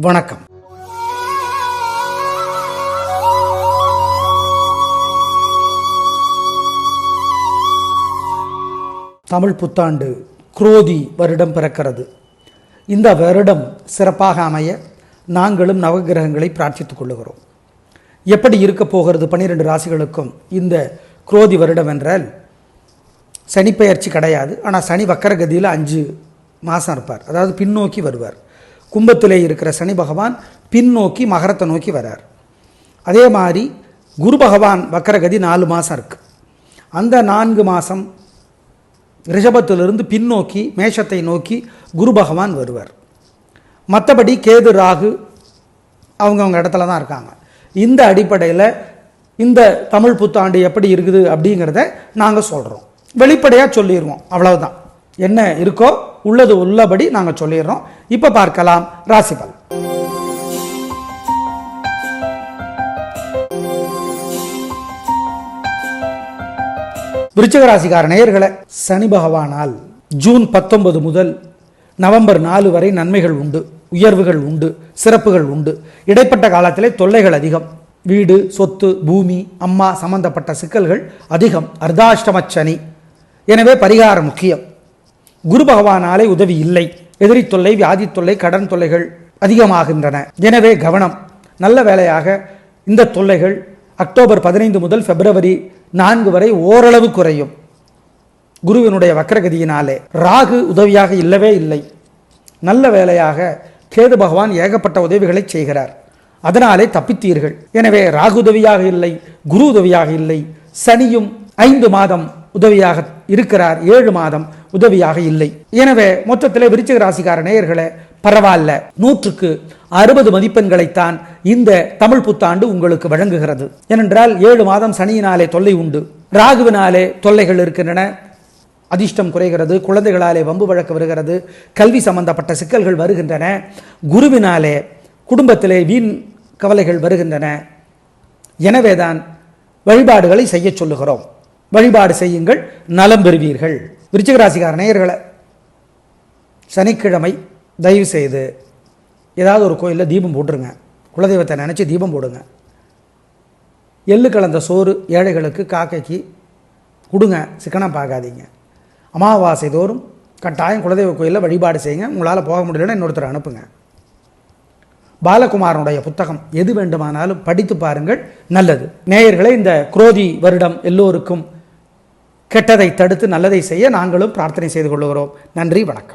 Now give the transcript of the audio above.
வணக்கம். தமிழ் புத்தாண்டு குரோதி வருடம் பிறக்கிறது. இந்த வருடம் சிறப்பாக அமைய நாங்களும் நவகிரகங்களை பிரார்த்தித்துக் கொள்ளுகிறோம். எப்படி இருக்க போகிறது பன்னிரெண்டு ராசிகளுக்கும் இந்த குரோதி வருடம் என்றால் சனிப்பெயர்ச்சி கிடையாது. ஆனால் சனி வக்கரகதியில் அஞ்சு மாதம் இருப்பார். அதாவது பின்னோக்கி வருவார். கும்பத்திலே இருக்கிற சனி பகவான் பின்னோக்கி மகரத்தை நோக்கி வரார். அதே மாதிரி குரு பகவான் வக்கரகதி நாலு மாதம் இருக்குது அந்த நான்கு மாதம் ரிஷபத்திலிருந்து பின்னோக்கி மேஷத்தை நோக்கி குரு பகவான் வருவார். மற்றபடி கேது ராகு அவங்கவுங்க இடத்துல தான் இருக்காங்க. இந்த அடிப்படையில் இந்த தமிழ் புத்தாண்டு எப்படி இருக்குது அப்படிங்கிறத நாங்கள் சொல்கிறோம் வெளிப்படையாக சொல்லிடுவோம் அவ்வளவுதான். என்ன இருக்கோ உள்ளது உள்ளபடி நாங்கள் சொல்லிடுறோம். இப்போ பார்க்கலாம். ராசிபல் விருச்சிக ராசிக்கார நேயர்களை சனி பகவானால் ஜூன் பத்தொன்பது முதல் நவம்பர் நாலு வரை நன்மைகள் உண்டு உயர்வுகள் உண்டு சிறப்புகள் உண்டு. இடைப்பட்ட காலத்திலே தொல்லைகள் அதிகம். வீடு சொத்து பூமி அம்மா சம்பந்தப்பட்ட சிக்கல்கள் அதிகம். அர்த்தாஷ்டம சனி. எனவே பரிகாரம் முக்கியம். குரு பகவானாலே உதவி இல்லை. எதிரி தொல்லை வியாதி தொல்லை கடன் தொல்லைகள் அதிகமாகின்றன. எனவே கவனம். நல்ல வேளையாக இந்த தொல்லைகள் அக்டோபர் பதினைந்து முதல் பிப்ரவரி நான்கு வரை ஓரளவு குறையும். குருவினுடைய வக்கரகதியினாலே ராகு உதவியாக இல்லவே இல்லை. நல்ல வேளையாக கேது பகவான் ஏகப்பட்ட உதவிகளை செய்கிறார். அதனாலே தப்பித்தீர்கள். எனவே ராகு உதவியாக இல்லை குரு உதவியாக இல்லை சனியும் ஐந்து மாதம் உதவியாக இருக்கிறார். ஏழு மாதம் உதவியாக இல்லை. எனவே மொத்தத்தில் விருச்சிக ராசிக்கார நேயர்களை பரவாயில்ல. நூற்றுக்கு அறுபது மதிப்பெண்களைத்தான் இந்த தமிழ் புத்தாண்டு உங்களுக்கு வழங்குகிறது. ஏனென்றால் ஏழு மாதம் சனியினாலே தொல்லை உண்டு. ராகுவினாலே தொல்லைகள் இருக்கின்றன. அதிர்ஷ்டம் குறைகிறது. குழந்தைகளாலே வம்பு வழக்கு வருகிறது. கல்வி சம்பந்தப்பட்ட சிக்கல்கள் வருகின்றன. குருவினாலே குடும்பத்திலே வீண் கவலைகள் வருகின்றன. எனவேதான் வழிபாடுகளை செய்ய சொல்லுகிறோம். வழிபாடு செய்யுங்கள் நலம் பெறுவீர்கள். விருச்சிகராசிக்கார நேயர்களை சனிக்கிழமை தயவு செய்து ஏதாவது ஒரு கோயிலில் தீபம் போட்டுருங்க. குலதெய்வத்தை நினச்சி தீபம் போடுங்க. எள்ளு கலந்த சோறு ஏழைகளுக்கு காக்கைக்கு கொடுங்க சிக்கனம் பார்க்காதீங்க. அமாவாசை தோறும் கட்டாயம் குலதெய்வ கோயிலில் வழிபாடு செய்யுங்க. உங்களால் போக முடியலன்னா இன்னொருத்தர் அனுப்புங்க. பாலகுமாரனுடைய புத்தகம் எது வேண்டுமானாலும் படித்து பாருங்கள் நல்லது. நேயர்களை இந்த குரோதி வருடம் எல்லோருக்கும் கெட்டதை தடுத்து நல்லதை செய்ய நாங்களும் பிரார்த்தனை செய்து கொள்கிறோம் நன்றி வணக்கம்.